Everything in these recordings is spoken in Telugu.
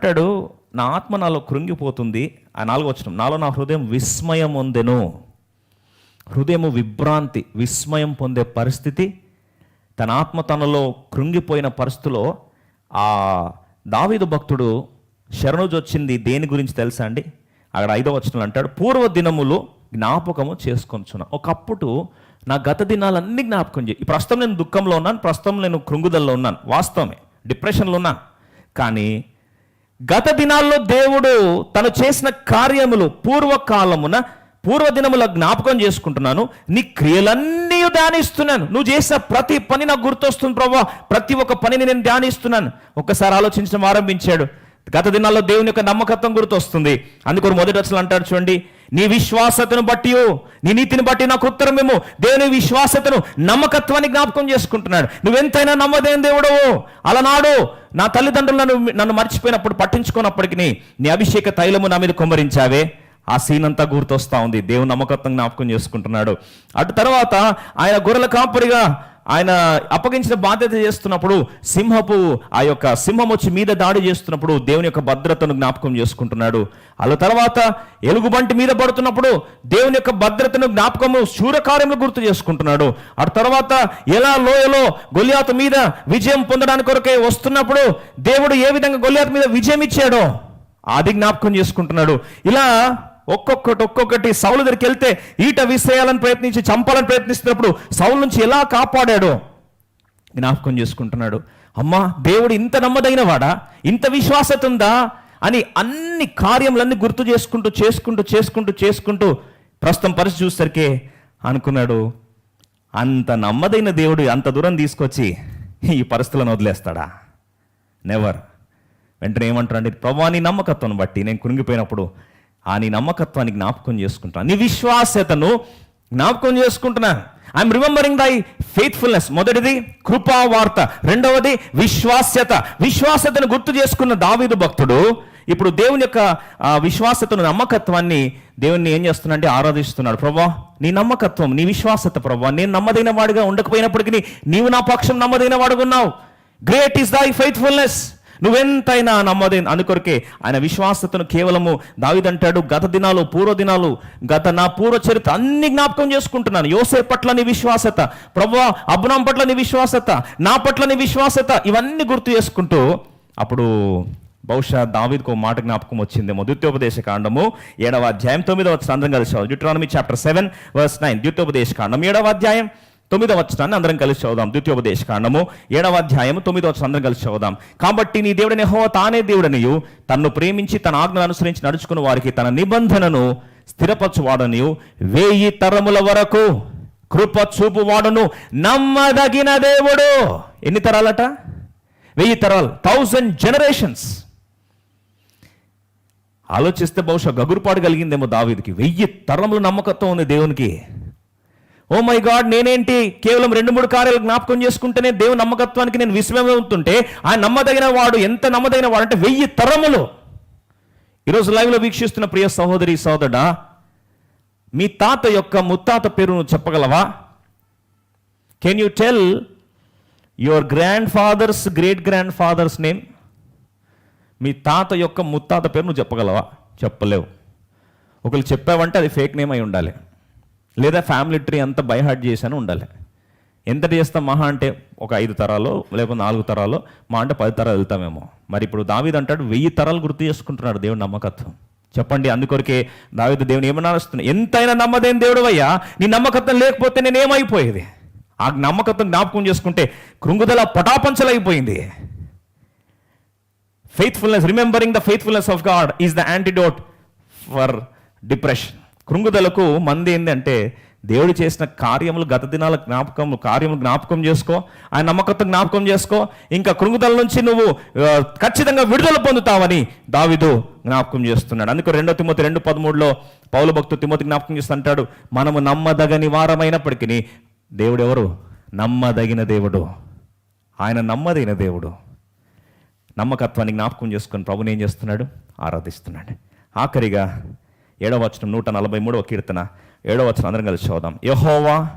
అంటాడు నా ఆత్మ నాలో కృంగిపోతుంది. ఆ నాలుగో వచ్చిన నాలో నా హృదయం విస్మయం ఉందెను హృదయము విభ్రాంతి విస్మయం పొందే పరిస్థితి. తన ఆత్మ తనలో కృంగిపోయిన పరిస్థితిలో ఆ దావీదు భక్తుడు శరణుజొచ్చింది దేని గురించి తెలుసా అండి? అక్కడ ఐదో వచనంలో అంటాడు పూర్వ దినములు జ్ఞాపకము చేసుకొంచున్నా ఒకప్పుడు నా గత దినాలన్నీ జ్ఞాపకం చేయి. ప్రస్తుతం నేను దుఃఖంలో ఉన్నాను ప్రస్తుతం నేను కృంగుదల్లో ఉన్నాను వాస్తవమే డిప్రెషన్లో ఉన్నాను. కానీ గత దినాల్లో దేవుడు తను చేసిన కార్యములు పూర్వకాలమున పూర్వదినముల జ్ఞాపకం చేసుకుంటున్నాను. నీ క్రియలన్నీ ధ్యానిస్తున్నాను. నువ్వు చేసిన ప్రతి పని నాకు గుర్తొస్తుంది ప్రభా. ప్రతి ఒక్క పనిని నేను ధ్యానిస్తున్నాను. ఒక్కసారి ఆలోచించడం ఆరంభించాడు. గత దినాల్లో దేవుని యొక్క నమ్మకత్వం గుర్తొస్తుంది. అందుకొరు మొదటి వచ్చలు అంటాడు చూడండి. నీ విశ్వాసతను బట్టి నీ నీతిని బట్టి నాకు ఉత్తరం మేము దేవుని విశ్వాసతను నమ్మకత్వాన్ని జ్ఞాపకం చేసుకుంటున్నాడు. నువ్వెంతైనా నమ్మదేని దేవుడవు. అలనాడు నా తల్లిదండ్రులను నన్ను మర్చిపోయినప్పుడు పట్టించుకున్నప్పటికీ నీ అభిషేక తైలము నా మీద కుమ్మరించావే. ఆ సీన్ అంతా గుర్తొస్తా ఉంది. దేవుని నమ్మకత్వం జ్ఞాపకం చేసుకుంటున్నాడు. అటు తర్వాత ఆయన గొర్రెల కాపరిగా ఆయన అప్పగించిన బాధ్యత చేస్తున్నప్పుడు సింహపు ఆ యొక్క సింహం వచ్చి మీద దాడి చేస్తున్నప్పుడు దేవుని యొక్క భద్రతను జ్ఞాపకం చేసుకుంటున్నాడు. అలా తర్వాత ఎలుగుబంటి మీద పడుతున్నప్పుడు దేవుని యొక్క భద్రతను జ్ఞాపకము శూరకార్యములు గుర్తు చేసుకుంటున్నాడు. ఆ తర్వాత ఎలా లోయలో గొలియాత మీద విజయం పొందడానికి కొరకే వస్తున్నప్పుడు దేవుడు ఏ విధంగా గొలియాత మీద విజయం ఇచ్చాడో అది జ్ఞాపకం చేసుకుంటున్నాడు. ఇలా ఒక్కొక్కటి ఒక్కొక్కటి సౌలు దగ్గరికి వెళ్తే ఈట విసేయాలని ప్రయత్నించి చంపాలని ప్రయత్నిస్తున్నప్పుడు సౌలు నుంచి ఎలా కాపాడాడో? జ్ఞాపకం చేసుకుంటున్నాడు. అమ్మా దేవుడు ఇంత నమ్మదగిన వాడా ఇంత విశ్వాసత ఉందా అని అన్ని కార్యములన్నీ గుర్తు చేసుకుంటూ చేసుకుంటూ చేసుకుంటూ చేసుకుంటూ ప్రస్తుతం పరిస్థితి చూసరికే అనుకున్నాడు అంత నమ్మదైన దేవుడు అంత దూరం తీసుకొచ్చి ఈ పరిస్థితులను వదిలేస్తాడా? నెవర్ వెంటనే ఏమంటారండి ప్రభా నీ నమ్మకత్వం బట్టి నేను కృంగిపోయినప్పుడు ఆ నీ నమ్మకత్వాన్ని జ్ఞాపకం చేసుకుంటాను నీ విశ్వాస్యతను జ్ఞాపకం చేసుకుంటున్నాను ఐఎమ్ రిమెంబరింగ్ దై ఫెయిత్ఫుల్నెస్ మొదటిది కృపా వార్త. రెండవది విశ్వాస్యత. విశ్వాస్యతను గుర్తు చేసుకున్న దావీదు భక్తుడు ఇప్పుడు దేవుని యొక్క విశ్వాసతను నమ్మకత్వాన్ని దేవుణ్ణి ఏం చేస్తున్నాడంటే ఆరాధిస్తున్నాడు. ప్రభా నీ నమ్మకత్వం నీ విశ్వాసత ప్రభా నేను నమ్మదైన వాడిగా ఉండకపోయినప్పటికీ నీవు నా పక్షం నమ్మదైన వాడుగా ఉన్నావు గ్రేట్ ఈస్ దై ఫెయిత్ఫుల్నెస్ నువ్వెంతైనా నమ్మదైన అనుకొరకే ఆయన విశ్వాసతను కేవలము దావిదంటాడు గత దినాలు పూర్వ దినాలు గత నా పూర్వ చరిత్ర అన్ని జ్ఞాపకం చేసుకుంటున్నాను. యోసే పట్ల నీ విశ్వాసత ప్రభా అబ్రాం పట్ల నీ విశ్వాసత నా పట్ల నీ విశ్వాసత ఇవన్నీ గుర్తు చేసుకుంటూ అప్పుడు బహుశా దావిద్కు మాట జ్ఞాపకం వచ్చిందేమో. ద్వితీయోపదేశ కాండము ఏడవ అధ్యాయం తొమ్మిదవ చంద్రం కలిసి Deuteronomy chapter seven verse nine ద్వితీయోపదేశ కాండం ఏడవ అధ్యాయం. తొమ్మిదవ వచనాన్ని అందరం కలిసి చదుదాం ద్వితీయోపదేశ కాండము ఏడవ అధ్యాయం తొమ్మిదవ వచనం అందరం కలిసి చదువుదాం. కాబట్టి నీ దేవుడని హో తానే దేవుడనియు తన్ను ప్రేమించి తన ఆజ్ఞను అనుసరించి నడుచుకున్న వారికి తన నిబంధనను స్థిరపరచువాడనియు. వేయి తరముల వరకు కృప చూపువాడును నమ్మదగిన దేవుడు. ఎన్ని తరాలట? వెయ్యి తరాలు థౌజండ్ జనరేషన్స్ ఆలోచిస్తే బహుశా గగురుపాటు కలిగిందేమో దావీదికి. వెయ్యి తరములు నమ్మకత్వం ఉంది దేవునికి. ఓ మై గాడ్ నేనేంటి? కేవలం రెండు మూడు కార్యాలు జ్ఞాపకం చేసుకుంటేనే దేవుని నమ్మకత్వానికి నేను విస్మయమవుతుంటే ఆయన నమ్మదగిన వాడు ఎంత నమ్మదగిన వాడు అంటే వెయ్యి తరములు. ఈరోజు లైవ్లో వీక్షిస్తున్న ప్రియ సహోదరి సోదరుడా మీ తాత యొక్క ముత్తాత పేరును చెప్పగలవా? Can you tell your grandfather's great grandfather's name మీ తాత యొక్క ముత్తాత పేరును చెప్పగలవా? చెప్పలేవు. ఒకరు చెప్పావంటే అది ఫేక్ నేమ్ అయి ఉండాలి. లేదా ఫ్యామిలీ ట్రీ అంతా బైహార్ట్ చేశాను ఉండాలి. ఎంత చేస్తాం మహా అంటే ఒక ఐదు తరాలు లేకపోతే నాలుగు తరాలు మా అంటే పది తరాలు వెళ్తామేమో. మరి ఇప్పుడు దావీద్ అంటాడు వెయ్యి తరాలు గుర్తు చేసుకుంటున్నాడు దేవుడి నమ్మకత్వం. చెప్పండి అందుకొరకే దావిద దేవుని ఏమన్నా వస్తున్నా ఎంతైనా నమ్మదేం దేవుడు అయ్యా? నీ నమ్మకత్వం లేకపోతే నేనేమైపోయేది? ఆ నమ్మకత్వం జ్ఞాపకం చేసుకుంటే కృంగుదల పటాపంచలైపోయింది. Faithfulness remembering the faithfulness of God is the antidote for depression కృంగుదలకు మంది ఏంటంటే దేవుడు చేసిన కార్యములు గత దినాల జ్ఞాపకం కార్యములు జ్ఞాపకం చేసుకో ఆయన నమ్మకత్వం జ్ఞాపకం చేసుకో ఇంకా కృంగుదల నుంచి నువ్వు ఖచ్చితంగా విడుదల పొందుతావని దావిదు జ్ఞాపకం చేస్తున్నాడు. అందుకు రెండో తిమ్మతి రెండు పదమూడులో పౌల భక్తు తిమ్మతి జ్ఞాపకం చేస్తుంటాడు మనము నమ్మదగని వారమైనప్పటికీ దేవుడు ఎవరు? నమ్మదగిన దేవుడు. ఆయన నమ్మదగిన దేవుడు. నమ్మకత్వాన్ని జ్ఞాపకం చేసుకొని ప్రభుని ఏం చేస్తున్నాడు? ఆరాధిస్తున్నాడు. ఆఖరిగా ఏడవ వచనం నూట నలభై మూడవ కీర్తన. ఏడవ వచనం అందరం కలిసి చదుదాం యహోవా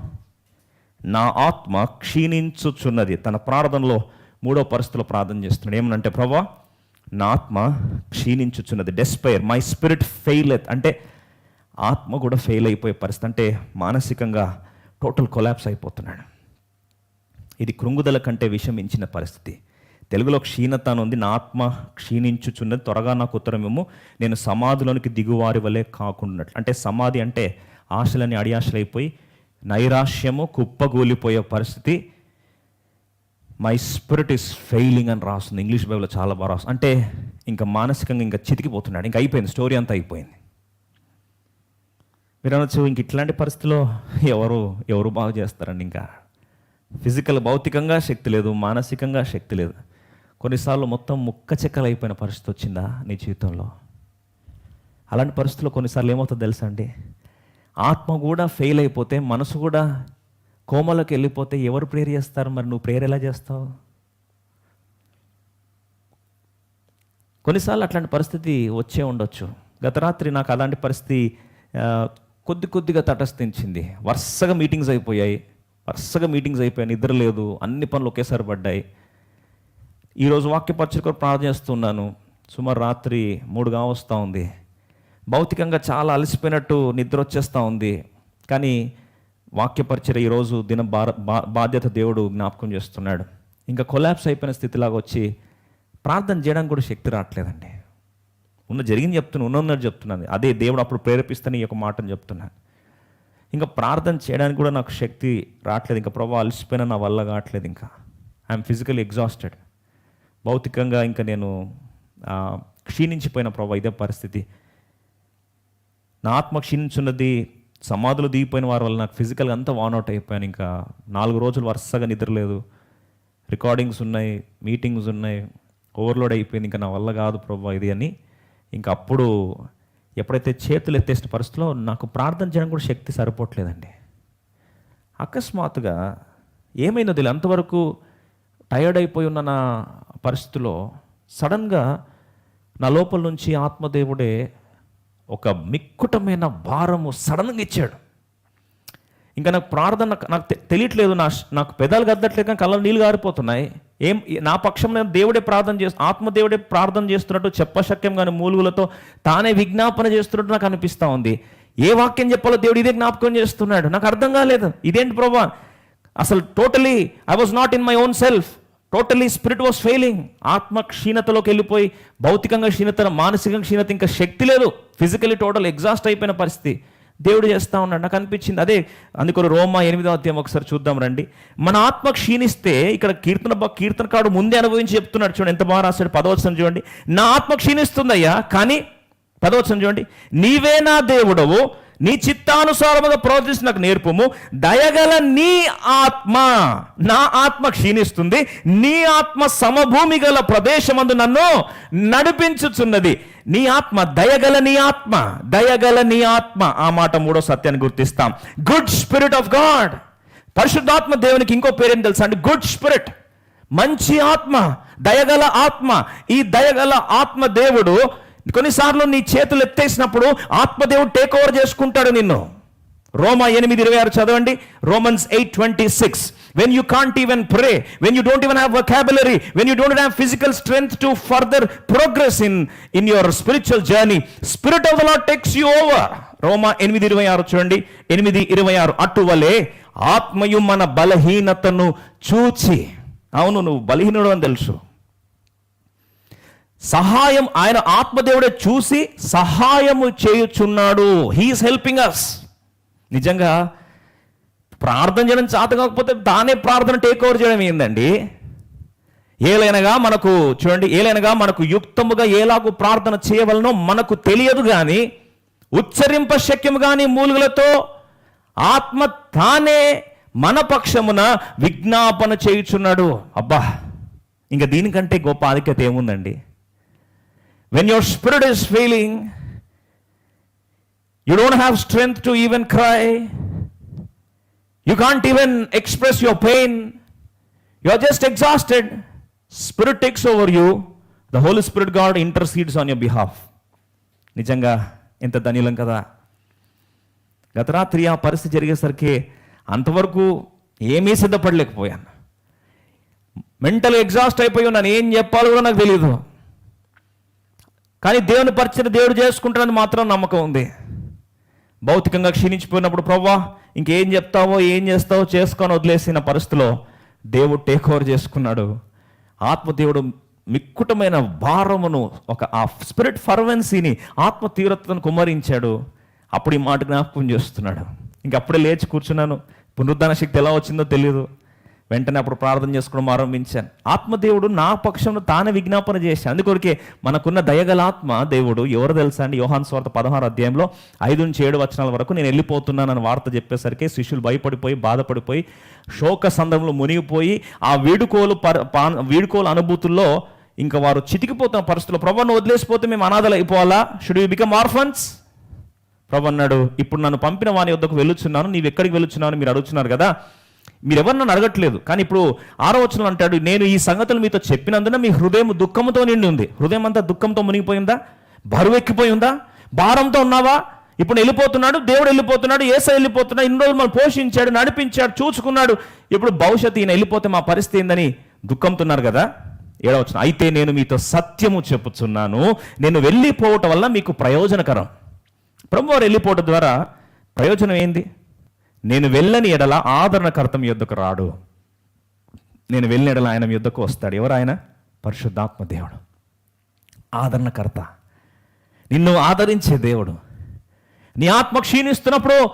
నా ఆత్మ క్షీణించుచున్నది. తన ప్రార్థనలో మూడో పరిస్థితిలో ప్రార్థన చేస్తున్నాడు. ఏమనంటే ప్రభా నా ఆత్మ క్షీణించుచున్నది. డెస్పైర్ మై స్పిరిట్ ఫెయిల్ అంటే ఆత్మ కూడా ఫెయిల్ అయిపోయే పరిస్థితి. అంటే మానసికంగా టోటల్ కొలాప్స్ అయిపోతున్నాడు. ఇది కృంగుదల కంటే విషమించిన పరిస్థితి. తెలుగులో క్షీణత అని ఉంది. నా ఆత్మ క్షీణించుచున్నది. త్వరగా నాకు ఉత్తరమేమో నేను సమాధిలోనికి దిగువారి వలె కాకుండా అంటే సమాధి అంటే ఆశలని అడియాశలైపోయి నైరాశ్యము కుప్పగూలిపోయే పరిస్థితి. మై స్పిరిట్ ఇస్ ఫెయిలింగ్ అని రాస్తుంది. ఇంగ్లీష్ బైబిల్లో చాలా బాగా రాస్తుంది. అంటే ఇంకా మానసికంగా ఇంకా చితికిపోతున్నాడు. ఇంకా అయిపోయింది. స్టోరీ అంతా అయిపోయింది. మీరు అనొచ్చు ఇంక ఇట్లాంటి పరిస్థితిలో ఎవరు ఎవరు బాగు చేస్తారండి ఇంకా? ఫిజికల్ భౌతికంగా శక్తి లేదు మానసికంగా శక్తి లేదు. కొన్నిసార్లు మొత్తం ముక్క చెక్కలైపోయిన అయిపోయిన పరిస్థితి వచ్చిందా నీ జీవితంలో? అలాంటి పరిస్థితుల్లో కొన్నిసార్లు ఏమవుతుందో తెలుసా అండి? ఆత్మ కూడా ఫెయిల్ అయిపోతే మనసు కూడా కోమలోకి వెళ్ళిపోతే ఎవరు ప్రేర్ చేస్తారు? మరి నువ్వు ప్రేర్ ఎలా చేస్తావు? కొన్నిసార్లు అట్లాంటి పరిస్థితి వచ్చే ఉండొచ్చు. గత రాత్రి నాకు అలాంటి పరిస్థితి కొద్ది కొద్దిగా తటస్థించింది. వరుసగా మీటింగ్స్ అయిపోయాయి. వరుసగా మీటింగ్స్ అయిపోయాయి. నిద్ర లేదు. అన్ని పనులు ఒకేసారి పడ్డాయి. ఈరోజు వాక్య కొరకు ప్రార్థన చేస్తున్నాను. సుమారు రాత్రి మూడుగా వస్తూ ఉంది. భౌతికంగా చాలా అలసిపోయినట్టు నిద్ర వచ్చేస్తూ ఉంది. కానీ వాక్యపరిచయ ఈరోజు దిన భార బా- బాధ్యత దేవుడు జ్ఞాపకం చేస్తున్నాడు. ఇంకా కొలాప్స్ అయిపోయిన స్థితిలాగా వచ్చి ప్రార్థన చేయడానికి కూడా శక్తి రావట్లేదండి. ఉన్న జరిగింది చెప్తున్నాను ఉన్నది చెప్తున్నాను. అదే దేవుడు అప్పుడు ప్రేరేపిస్తాను ఈ యొక్క మాటను చెప్తున్నాను ఇంకా ప్రార్థన చేయడానికి కూడా నాకు శక్తి రావట్లేదు. ఇంకా ప్రభావ అలసిపోయినా నా వల్ల కావట్లేదు ఇంకా. I'm physical exhausted. భౌతికంగా ఇంకా నేను క్షీణించిపోయిన ప్రభావ ఇదే పరిస్థితి. నా ఆత్మ క్షీణించున్నది సమాధులు దిగిపోయిన వారి వల్ల నాకు ఫిజికల్గా అంతా వానౌట్ అవుట్ అయిపోయాను. ఇంకా నాలుగు రోజులు వరుసగా నిద్రలేదు రికార్డింగ్స్ ఉన్నాయి మీటింగ్స్ ఉన్నాయి ఓవర్లోడ్ అయిపోయింది. ఇంకా నా వల్ల కాదు ప్రభు ఇది అని ఇంకా అప్పుడు ఎప్పుడైతే చేతులు ఎత్తేసిన పరిస్థితిలో నాకు ప్రార్థన చేయడం కూడా శక్తి సరిపోవట్లేదండి. అకస్మాత్తుగా ఏమైందో తెలియదు. అంతవరకు టయర్డ్ అయిపోయి ఉన్న నా పరిస్థితిలో సడన్గా నా లోపల నుంచి ఆత్మదేవుడే ఒక మిక్కుటమైన భారము సడన్గా ఇచ్చాడు. ఇంకా నాకు ప్రార్థన నాకు- నాకు తె- తెలియట్లేదు నా నాకు పెదాలు గద్దట్లేదు కానీ కళ్ళ నీళ్ళు గారిపోతున్నాయి. ఏం నా పక్షంలో దేవుడే ప్రార్థన చేస్తు ఆత్మదేవుడే ప్రార్థన చేస్తున్నట్టు చెప్పశక్యం కానీ మూలుగులతో తానే విజ్ఞాపన చేస్తున్నట్టు నాకు అనిపిస్తూ ఉంది. ఏ వాక్యం చెప్పాలో దేవుడు ఇదే జ్ఞాపకం చేస్తున్నాడు. నాకు అర్థం కాలేదు. ఇదేంటి ప్రభా? అసలు totally I was not in my own self. Totally spirit was failing ఆత్మ క్షీణతలోకి వెళ్ళిపోయి భౌతికంగా క్షీణత మానసికంగా క్షీణత ఇంకా శక్తి లేదు. ఫిజికలీ టోటల్ ఎగ్జాస్ట్ అయిపోయిన పరిస్థితి. దేవుడు చేస్తా ఉన్నాడు. నాకు అనిపించింది అదే. అందుకొని రోమా ఎనిమిదో అధ్యాయం ఒకసారి చూద్దాం రండి. మన ఆత్మ క్షీణిస్తే ఇక్కడ కీర్తన బ- కీర్తనకారుడు ముందే అనుభవించి చెప్తున్నాడు చూడండి. ఎంత బాగా రాశాడు. పదవచనం చూడండి. నా ఆత్మ క్షీణిస్తుందయ్యా కానీ పదవచనం చూడండి. నీవే నా దేవుడవు నీ చిత్తానుసారముగా ప్రవర్తించి నాకు నేర్పము. దయగల నీ ఆత్మ నా ఆత్మ క్షీణిస్తుంది. నీ ఆత్మ సమభూమి గల ప్రదేశమందు నన్ను నడిపించుచున్నది. నీ ఆత్మ దయగల నీ ఆత్మ దయగల నీ ఆత్మ. ఆ మాట మూడో సత్యాన్ని గుర్తిస్తాం. గుడ్ స్పిరిట్ ఆఫ్ గాడ్ పరిశుద్ధాత్మ దేవునికి ఇంకో పేరేం తెలుసా అండి? గుడ్ స్పిరిట్ మంచి ఆత్మ దయగల ఆత్మ. ఈ దయగల ఆత్మ దేవుడు కొన్నిసార్లు నీ చేతులు ఎత్తేసినప్పుడు ఆత్మదేవుడు టేక్ ఓవర్ చేసుకుంటాడు నిన్ను. రోమా ఎనిమిది ఇరవై ఆరు చదవండి. Romans eight twenty six. When you can't even pray when you don't even have vocabulary when you don't have physical strength to further progress in in your spiritual journey spirit of the Lord takes you over రోమా ఎనిమిది ఇరవై ఆరు చూడండి. ఎనిమిది ఇరవై ఆరు అటువలే ఆత్మయు మన బలహీనతను చూచి. అవును నువ్వు బలహీనుడు అని తెలుసు. సహాయం ఆయన ఆత్మదేవుడే చూసి సహాయము చేయుచున్నాడు. హీఈస్ హెల్పింగ్ అస్ నిజంగా ప్రార్థన చేయడం చేత కాకపోతే తానే ప్రార్థన టేక్ ఓవర్ చేయడం ఏందండి? ఏలైనగా మనకు చూడండి ఏలైనగా మనకు యుక్తముగా ఏలాగు ప్రార్థన చేయవలనో మనకు తెలియదు కానీ ఉచ్చరింప శక్యము కానీ మూలుగులతో ఆత్మ తానే మన పక్షమున విజ్ఞాపన చేయుచున్నాడు. అబ్బా! ఇంకా దీనికంటే గొప్ప ఆధిక్యత ఏముందండి? When your spirit is feeling you don't have strength to even cry you can't even express your pain you are just exhausted spirit takes over you the whole spirit God intercedes on your behalf నిజంగా ఎంత ధన్యులం కదా. గత రాత్రి ఆ పరిస్థితి జరిగేసరికి అంతవరకు ఏమీ సిద్ధపడలేకపోయాను. మెంటల్ ఎగ్జాస్ట్ అయిపోయి ఉన్నాను. ఏం చెప్పాలో కూడా నాకు తెలియదు కానీ దేవుని పరిచయం దేవుడు చేసుకుంటాడని మాత్రం నమ్మకం ఉంది. భౌతికంగా క్షీణించిపోయినప్పుడు ప్రవ్వా ఇంకేం చెప్తావో ఏం చేస్తావో చేసుకొని వదిలేసిన పరిస్థితిలో దేవుడు టేక్ ఓవర్ చేసుకున్నాడు. ఆత్మదేవుడు మిక్కుటమైన భారమును ఒక ఆ స్పిరిట్ ఫర్వెన్సీని ఆత్మ తీవ్రతను కుమ్మరించాడు. అప్పుడు ఈ మాట జ్ఞాపకం చేస్తున్నాడు. ఇంక అప్పుడే లేచి కూర్చున్నాను. పునరుద్ధాన శక్తి ఎలా వచ్చిందో తెలియదు వెంటనే అప్పుడు ప్రార్థన చేసుకోవడం ఆరంభించాను. ఆత్మదేవుడు నా పక్షంలో తానే విజ్ఞాపన చేశాను. అందుకొరకే మనకున్న దయగల ఆత్మ దేవుడు ఎవరు తెలుసా అండి? యోహాన్ స్వార్థ పదహారు అధ్యాయంలో ఐదు నుంచి ఏడు వచనాల వరకు నేను వెళ్ళిపోతున్నానని వార్త చెప్పేసరికి శిష్యులు భయపడిపోయి బాధపడిపోయి శోక సందర్భంలో మునిగిపోయి ఆ వీడుకోలు పర పా- వీడుకోలు అనుభూతుల్లో ఇంకా వారు చితికిపోతున్న పరిస్థితుల్లో ప్రభావం వదిలేసిపోతే మేము అనాథలు అయిపోవాలా? షుడ్ యూ బికమ్ ఆర్ఫన్స్ ప్రభు అన్నాడు ఇప్పుడు నన్ను పంపిన వాని వద్దకు వెళ్ళుచున్నాను నీవు ఎక్కడికి వెళ్ళుచున్నాను మీరు అడుగుతున్నారు కదా? మీరెవరు నన్ను అడగట్లేదు. కానీ ఇప్పుడు ఆరో వచనం అంటాడు నేను ఈ సంగతులు మీతో చెప్పినందున మీ హృదయం దుఃఖంతో నిండి ఉంది. హృదయం అంతా దుఃఖంతో మునిగిపోయిందా? బరువు ఎక్కిపోయిందా? భారంతో ఉన్నావా? ఇప్పుడు వెళ్ళిపోతున్నాడు దేవుడు వెళ్ళిపోతున్నాడు ఏస వెళ్ళిపోతున్నాడు ఇన్ని రోజులు మనం పోషించాడు నడిపించాడు చూసుకున్నాడు. ఇప్పుడు భవిష్యత్తు ఈయన వెళ్ళిపోతే మా పరిస్థితి ఏందని దుఃఖంతున్నారు కదా? ఏడవచ్చు అయితే నేను మీతో సత్యము చెప్పుచున్నాను. నేను వెళ్ళిపోవటం వల్ల మీకు ప్రయోజనకరం. ప్రభువారు వెళ్ళిపోవటం ద్వారా ప్రయోజనం ఏంది? నేను వెళ్ళని ఎడల ఆదరణకర్తం యుద్ధకు రాడు. నేను వెళ్ళిన ఎడల ఆయన యుద్ధకు వస్తాడు. ఎవరు ఆయన? పరిశుద్ధాత్మ దేవుడు. ఆదరణకర్త. నిన్ను ఆదరించే దేవుడు. నీ ఆత్మ క్షీణిస్తున్నప్పుడు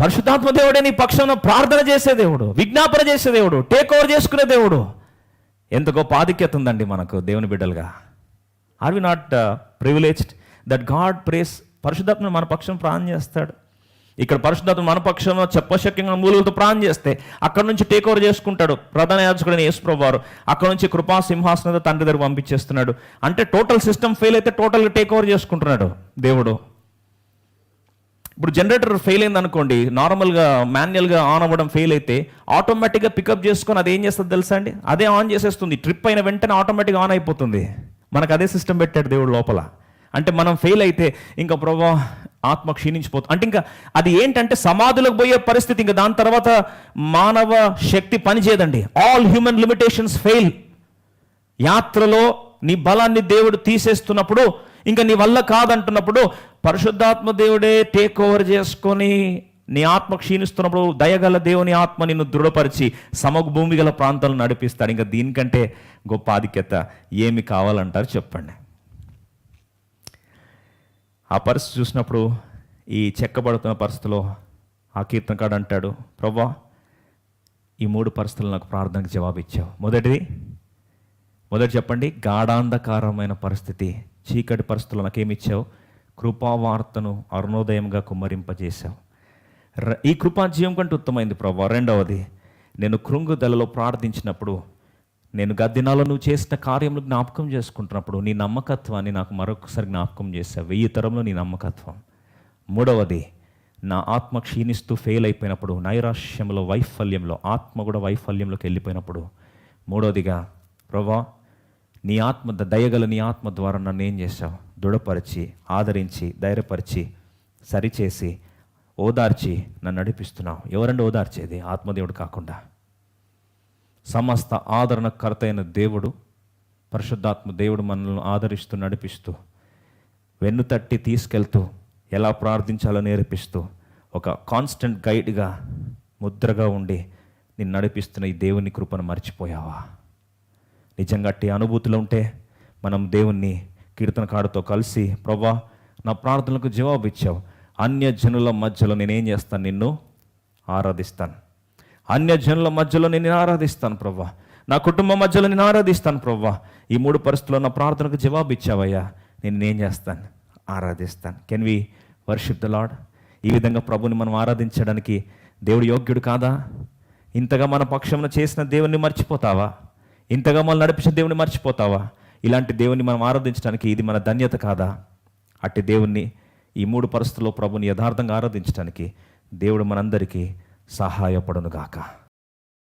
పరిశుద్ధాత్మ దేవుడే నీ పక్షంలో ప్రార్థన చేసే దేవుడు విజ్ఞాపన చేసే దేవుడు టేక్ ఓవర్ చేసుకునే దేవుడు. ఎంత గొప్ప ఆధిక్యత ఉందండి మనకు దేవుని బిడ్డలుగా. Are we not privileged that God prays పరిశుద్ధాత్మ మన పక్షం ప్రాణం చేస్తాడు? ఇక్కడ పరిశుద్ధాత్మ మన పక్షంలో చెప్పశక్యంగా మూలుగులతో ప్రాణం చేస్తే అక్కడ నుంచి టేక్ ఓవర్ చేసుకుంటాడు ప్రధాన యాజకుడైన యేసుప్రభు వారు అక్కడ నుంచి కృపా సింహాసనంతో తండ్రి దగ్గర పంపించేస్తున్నాడు. అంటే టోటల్ సిస్టమ్ ఫెయిల్ అయితే టోటల్గా టేక్ ఓవర్ చేసుకుంటున్నాడు దేవుడు. ఇప్పుడు జనరేటర్ ఫెయిల్ అయింది అనుకోండి నార్మల్గా మాన్యువల్గా ఆన్ అవ్వడం ఫెయిల్ అయితే ఆటోమేటిక్గా పికప్ చేసుకొని అది ఏం చేస్తుంది తెలుసా అండి? అదే ఆన్ చేసేస్తుంది. ట్రిప్ అయిన వెంటనే ఆటోమేటిక్గా ఆన్ అయిపోతుంది. మనకు అదే సిస్టమ్ పెట్టాడు దేవుడు లోపల. అంటే మనం ఫెయిల్ అయితే ఇంకా ప్రభా ఆత్మ క్షీణించిపోతుంది అంటే ఇంకా అది ఏంటంటే సమాధులకు పోయే పరిస్థితి ఇంకా దాని తర్వాత మానవ శక్తి పనిచేయదండి ఆల్ హ్యూమన్ లిమిటేషన్స్ ఫెయిల్ యాత్రలో నీ బలాన్ని దేవుడు తీసేస్తున్నప్పుడు ఇంకా నీ వల్ల కాదంటున్నప్పుడు పరిశుద్ధాత్మ దేవుడే టేక్ ఓవర్ చేసుకొని నీ ఆత్మ క్షీణిస్తున్నప్పుడు దయగల దేవుని ఆత్మ నిన్ను దృఢపరిచి సమభూమి భూమి గల ప్రాంతాలను నడిపిస్తాడు. ఇంకా దీనికంటే గొప్ప ఆధిక్యత ఏమి కావాలంటారు చెప్పండి. ఆ పరిస్థితి చూసినప్పుడు ఈ చెక్కబడుతున్న పరిస్థితిలో ఆ కీర్తనకాడు అంటాడు ప్రభా ఈ మూడు పరిస్థితులు నాకు ప్రార్థనకు జవాబు ఇచ్చావు మొదటిది మొదటి చెప్పండి గాఢాంధకారమైన పరిస్థితి చీకటి పరిస్థితులు నాకేమిచ్చావు? కృపావార్తను అరుణోదయంగా కుమ్మరింపజేశావు. ర- ఈ కృపా జీవం కంటే ఉత్తమైంది ప్రభా రెండవది నేను కృంగుదలలో ప్రార్థించినప్పుడు నేను గద్దినాలో నువ్వు చేసిన కార్యములు జ్ఞాపకం చేసుకుంటున్నప్పుడు నీ నమ్మకత్వాన్ని నాకు మరొకసారి జ్ఞాపకం చేశావు. వెయ్యి తరంలో నీ నమ్మకత్వం. మూడవది నా ఆత్మ క్షీణిస్తూ ఫెయిల్ అయిపోయినప్పుడు నైరాశ్యంలో వైఫల్యంలో ఆత్మ కూడా వైఫల్యంలోకి వెళ్ళిపోయినప్పుడు. మూడవదిగా ప్రభా నీ ఆత్మ ద- దయగల నీ ఆత్మ ద్వారా నన్ను ఏం చేశావు? దృఢపరిచి ఆదరించి ధైర్యపరిచి సరిచేసి ఓదార్చి నన్ను నడిపిస్తున్నావు. ఎవరండి ఓదార్చేది? ఆత్మదేవుడు కాకుండా. సమస్త ఆదరణకర్త అయిన దేవుడు పరిశుద్ధాత్మ దేవుడు మనల్ని ఆదరిస్తూ నడిపిస్తూ వెన్ను తట్టి తీసుకెళ్తూ ఎలా ప్రార్థించాలో నేర్పిస్తూ ఒక కాన్స్టెంట్ గైడ్గా ముద్రగా ఉండి నిన్ను నడిపిస్తున్న ఈ దేవుని కృపను మర్చిపోయావా? నిజంగా అట్టి అనుభూతులు ఉంటే మనం దేవుణ్ణి కీర్తనకాడుతో కలిసి ప్రభా నా ప్రార్థనలకు జవాబు ఇచ్చావు అన్య జనుల మధ్యలో నేనేం చేస్తాను? నిన్ను ఆరాధిస్తాను. అన్య జనుల మధ్యలో నేను ఆరాధిస్తాను ప్రభా నా కుటుంబం మధ్యలో నేను ఆరాధిస్తాను ప్రభా ఈ మూడు పరిస్థితుల్లో నా ప్రార్థనకు జవాబు ఇచ్చావయ్యా. నేను ఏం చేస్తాను? ఆరాధిస్తాను. Can we worship the Lord ఈ విధంగా ప్రభుని మనం ఆరాధించడానికి దేవుడు యోగ్యుడు కాదా? ఇంతగా మన పక్షమున చేసిన దేవుణ్ణి మర్చిపోతావా? ఇంతగా మనం నడిపించిన దేవుని మర్చిపోతావా? ఇలాంటి దేవుణ్ణి మనం ఆరాధించడానికి ఇది మన ధన్యత కాదా? అట్టి దేవుణ్ణి ఈ మూడు పరిస్థితుల్లో ప్రభుని యథార్థంగా ఆరాధించడానికి దేవుడు మనందరికీ సహాయపడునుగాక.